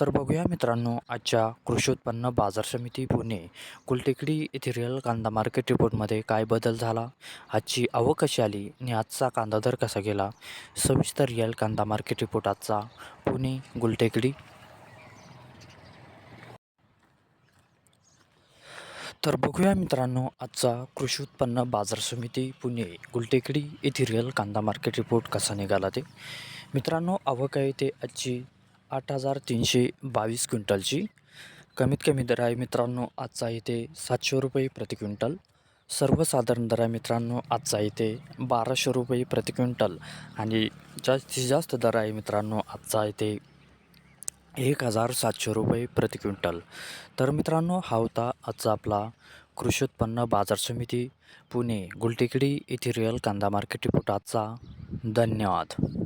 तर बघूया मित्रांनो आजच्या कृषी उत्पन्न बाजार समिती पुणे कुलटेकडी येथे रिअल कांदा मार्केट रिपोर्टमध्ये काय बदल झाला? आजची आवक कशी आली आणि आजचा कांदा दर कसा गेला? सविस्तर रिअल कांदा मार्केट रिपोर्ट आजचा पुणे गुलटेकडी तर बघूया मित्रांनो आजचा कृषी उत्पन्न बाजार समिती पुणे गुलटेकडी येथे रिअल कांदा मार्केट रिपोर्ट कसा निघाला ते. मित्रांनो आवक आहे ते आजची आठ हजार तीनशे बावीस क्विंटलची. कमीत कमी दर आहे मित्रांनो आजचा इथे सातशे रुपये प्रति क्विंटल. सर्वसाधारण दर आहे मित्रांनो आजचा इथे बाराशे रुपये प्रति क्विंटल. आणि जास्तीत जास्त दर आहे मित्रांनो आजचा इथे एक हजार सातशे रुपये प्रति क्विंटल. तर मित्रांनो हा होता आजचा आपला कृषी उत्पन्न बाजार समिती पुणे गुलटेकडी येथे रिअल कांदा मार्केट रिपोर्ट आजचा. धन्यवाद.